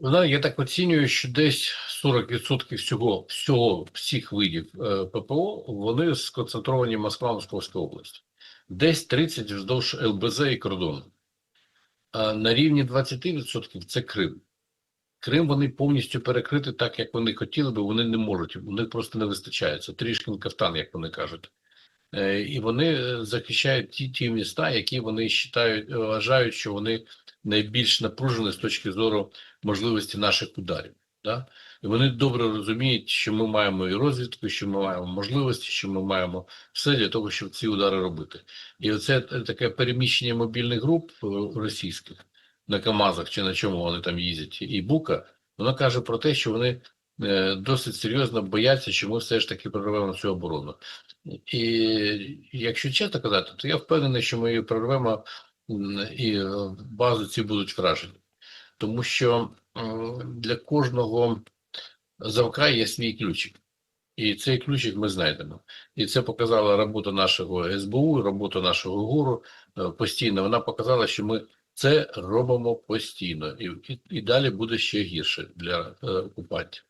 Вона, я так оцінюю, що десь 40% всього, всього всіх видів е, ППО вони сконцентровані в Москва, Московська область. Десь 30% вздовж ЛБЗ і кордону. А на рівні 20% це Крим. Крим вони повністю перекрити так, як вони хотіли би, вони не можуть. У них просто не вистачає. Це трішкин кафтан, як вони кажуть. Е, І вони е, захищають ті, ті міста, які вони вважають, вважають, що вони найбільш напружені з точки зору можливості наших ударів. Да? І вони добре розуміють, що ми маємо і розвідку, що ми маємо можливості, що ми маємо все для того, щоб ці удари робити. І оце таке переміщення мобільних груп е, російських на КАМАЗах чи на чому вони там їздять, і Бука, воно каже про те, що вони е, досить серйозно бояться, що ми все ж таки прорвемо цю оборону. І якщо чесно казати, то я впевнений, що ми прорвемо і е, бази ці будуть вражені. Тому що для кожного завка є свій ключик. І цей ключик ми знайдемо. І це показала робота нашого СБУ, робота нашого ГУРу е, постійно. Вона показала, що ми це робимо постійно, і, і, і далі буде ще гірше для е, окупантів.